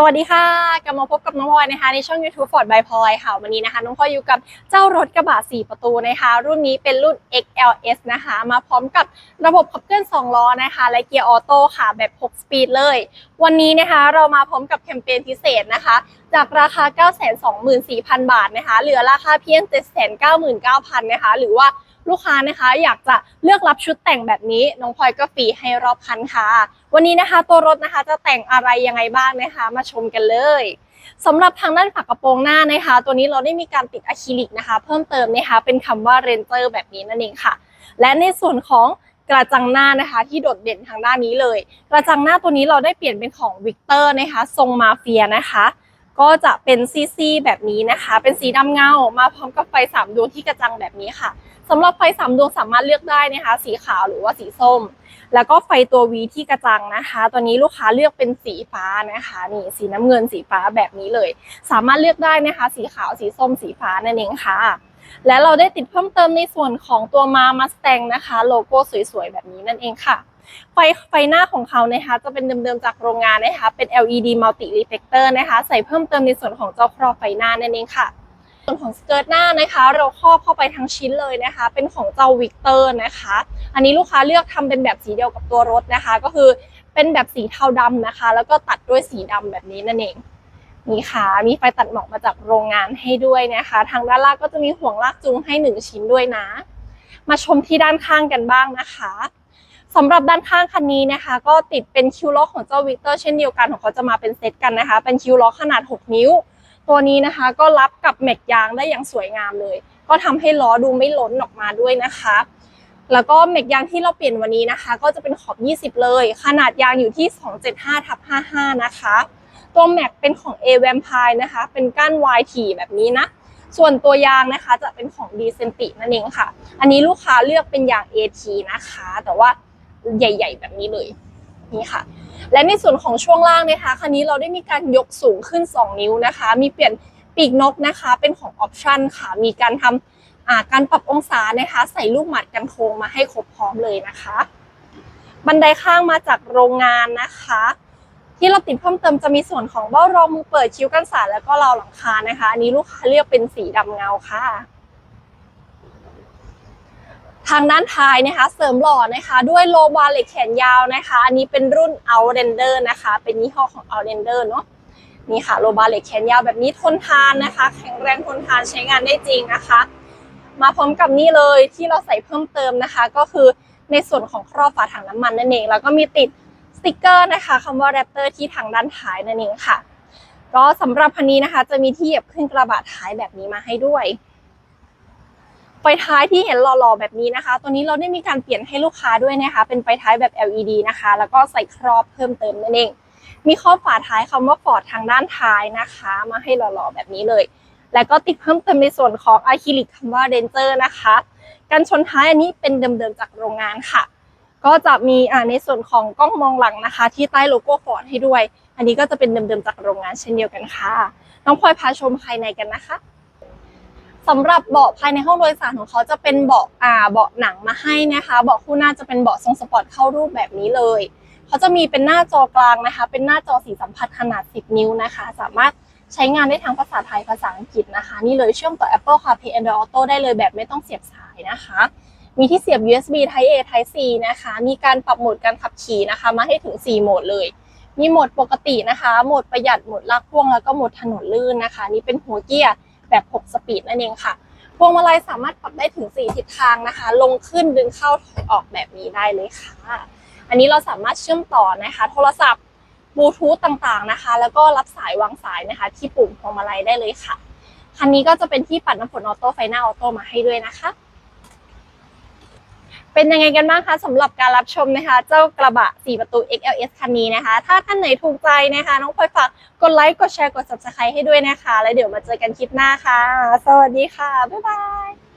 สวัสดีค่ะ กลับมาพบกับน้องพลอยนะคะ ในช่อง YouTube Ford by พลอยค่ะ วันนี้นะคะ น้องพลอยอยู่กับเจ้ารถกระบะ 4 ประตูนะคะ รุ่นนี้เป็นรุ่น XLS นะคะ มาพร้อมกับระบบขับเคลื่อน 2 ล้อนะคะ และเกียร์ออโต้ค่ะ แบบ 6 สปีดเลย วันนี้นะคะเรามาพร้อมกับแคมเปญพิเศษนะคะ จากราคา 924,000 บาทนะคะ เหลือราคาเพียง 799,000นะคะ หรือว่าลูกค้านะคะอยากจะเลือกรับชุดแต่งแบบนี้ น้องพลอยก็ฟรีให้รอบคันค่ะ วันนี้นะคะตัวรถนะคะจะแต่งอะไรยังไงบ้างนะคะ มาชมกันเลยสำหรับทางด้านฝากระโปรงหน้านะคะ ตัวนี้เราได้มีการติดอะคริลิกนะคะ เพิ่มเติมนะคะเป็นคำว่าเรนเจอร์แบบนี้นั่นเองค่ะ และในส่วนของกระจังหน้านะคะที่โดดเด่นทางด้านนี้เลย กระจังหน้าตัวนี้เราได้เปลี่ยนเป็นของวิกเตอร์นะคะ ทรงมาเฟียนะคะ ก็จะเป็นซีๆแบบนี้นะคะ เป็นสีดำเงา มาพร้อมกับไฟสามดวงที่กระจังแบบนี้ค่ะสำหรับไฟสามดวงสามารถเลือกได้นะคะ สีขาวหรือว่าสีส้ม แล้วก็ไฟตัว V ที่กระจังนะคะ ตัวนี้ลูกค้าเลือกเป็นสีฟ้านะคะ นี่สีน้ำเงินสีฟ้าแบบนี้เลย สามารถเลือกได้นะคะ สีขาวสีส้มสีฟ้านั่นเองค่ะ และเราได้ติดเพิ่มเติมในส่วนของตัวมามาส t ตงนะคะ โลโก้สวยๆแบบนี้นั่นเองค่ะ ไฟไฟหน้าของเขานะคะจะเป็นเดิมๆจากโรงงานนะคะ เป็น LED multi reflector นะคะ ใส่เพิ่มเติมในส่วนของเจ้าครอบไฟหน้านั่นเองค่ะ ส่วนของสเกิร์ตหน้านะคะ เราครอบเข้าไปทั้งชิ้นเลยนะคะ เป็นของเจ้าวิกเตอร์นะคะ อันนี้ลูกค้าเลือกทำเป็นแบบสีเดียวกับตัวรถนะคะ ก็คือเป็นแบบสีเทาดำนะคะ แล้วก็ตัดด้วยสีดำแบบนี้นั่นเองนี่ค่ะ มีไฟตัดหมอกมาจากโรงงานให้ด้วยนะคะ ทางด้านล่างก็จะมีห่วงลากจูงให้หนึ่งชิ้นด้วยนะ มาชมที่ด้านข้างกันบ้างนะคะ สำหรับด้านข้างคันนี้นะคะ ก็ติดเป็นคิวล็อกของเจ้าวิกเตอร์เช่นเดียวกันของเขาจะมาเป็นเซตกันนะคะ เป็นคิวล็อกขนาด 6 นิ้ว ตัวนี้นะคะก็รับกับแม็กยางได้อย่างสวยงามเลย ก็ทำให้ล้อดูไม่ล้นออกมาด้วยนะคะ แล้วก็แม็กยางที่เราเปลี่ยนวันนี้นะคะ ก็จะเป็นขอบ 20 เลย ขนาดยางอยู่ที่ 275ทับ55 นะคะ ตัวแม็กเป็นของ A v a m p i r e นะคะ เป็นก้าน Y ถี่แบบนี้นะส่วนตัวยางนะคะจะเป็นของ d c e n t i นั่นเองค่ะ อันนี้ลูกค้าเลือกเป็นยาง AT นะคะ แต่ว่า ใหญ่ ๆ แบบนี้เลยนี่ค่ะ และในส่วนของช่วงล่างนะคะคันนี้เราได้มีการยกสูงขึ้น 2 นิ้วนะคะ มีเปลี่ยนปีกนกนะคะเป็นของออปชั่นค่ะ มีการทำอ่าการปรับองศานะคะ ใส่ลูกหมัดกันโค้งมาให้ครบพร้อมเลยนะคะ บันไดข้างมาจากโรงงานนะคะ ที่เราติดเพิ่มเติมจะมีส่วนของเบ้ารองมือเปิดคิ้วกันสาดแล้วก็ราวหลังคานะคะ อันนี้ลูกค้าเลือกเป็นสีดำเงาค่ะ ทางด้านท้ายนะคะ เสริมหล่อนะคะ ด้วยโลบาร์เหล็กแขนยาวนะคะ อันนี้เป็นรุ่น Outlander นะคะ เป็นยี่ห้อของ Outlander เนาะนี่ค่ะโลบาร์เหล็กแขนยาวแบบนี้ทนทานนะคะ แข็งแรงทนทานใช้งานได้จริงนะคะ มาพร้อมกับนี่เลยที่เราใส่เพิ่มเติมนะคะ ก็คือในส่วนของครอบฝาถังน้ำมันนั่นเองแล้วก็มีติดสติกเกอร์นะคะคำว่า Raptor ที่ทางด้านท้ายนั่นเองค่ะ ก็สำหรับคันนี้นะคะ จะมีที่เหยียบขึ้นกระบะท้ายแบบนี้มาให้ด้วย ฟท้ายที่เห็นหล่อๆแบบนี้นะคะ ตัวนี้เราได้มีการเปลี่ยนให้ลูกค้าด้วยนะคะ เป็นไฟท้ายแบบ LED นะคะ แล้วก็ใส่ครอบเพิ่มเติมนั่นเอง มีครอบฝาท้ายคำว่าฟอร์ดทางด้านท้ายนะคะ มาให้หล่อๆแบบนี้เลย แล้วก็ติดเพิ่มเติมในส่วนของอะคริลิกคำว่าเรนเจอร์นะคะกันชนท้ายอันนี้เป็นเดิมๆจากโรงงานค่ะ ก็จะมีในส่วนของกล้องมองหลังนะคะ ที่ใต้โลโก้ฟอร์ดให้ด้วย อันนี้ก็จะเป็นเดิมๆจากโรงงานเช่นเดียวกันค่ะ น้องพลอยพาชมภายในกันนะคะ สำหรับเบาะภายในห้องโดยสารของเขาจะเป็นเบาะอ่าเบาะหนังมาให้นะคะ เบาะคู่หน้าจะเป็นเบาะทรงสปอร์ตเข้ารูปแบบนี้เลย เขาจะมีเป็นหน้าจอกลางนะคะ เป็นหน้าจอสีสัมผัสขนาด 10 นิ้วนะคะ สามารถใช้งานได้ทั้งภาษาไทยภาษาอังกฤษนะคะ นี่เลยเชื่อมต่อ Apple CarPlay Android Auto ได้เลยแบบไม่ต้องเสียบสายนะคะ มีที่เสียบ USB Type A Type C นะคะ มีการปรับโหมดการขับขี่นะคะ มาให้ถึง 4 โหมดเลย มีโหมดปกตินะคะ โหมดประหยัด โหมดลากพ่วง แล้วก็โหมดถนนลื่นนะคะ นี่เป็นหัวเกียร์ แบบ 6 สปีดนั่นเองค่ะ พวงมาลัยสามารถปรับได้ถึง 4 ทิศทางนะคะ ลงขึ้นดึงเข้าถอยออกแบบนี้ได้เลยค่ะ อันนี้เราสามารถเชื่อมต่อนะคะ โทรศัพท์บลูทูธต่างๆนะคะ แล้วก็รับสายวางสายนะคะ ที่ปุ่มพวงมาลัยได้เลยค่ะ คันนี้ก็จะเป็นที่ปัดน้ำฝนออโต้ไฟหน้าออโต้มาให้ด้วยนะคะ เป็นยังไงกันบ้างคะสำหรับการรับชมนะคะ เจ้ากระบะ 4 ประตู XLS คันนี้นะคะ ถ้าท่านไหนถูกใจนะคะ น้องพลอยฝากกดไลค์กดแชร์กด subscribe ให้ด้วยนะคะ แล้วเดี๋ยวมาเจอกันคลิปหน้าค่ะ สวัสดีค่ะ บ๊ายบาย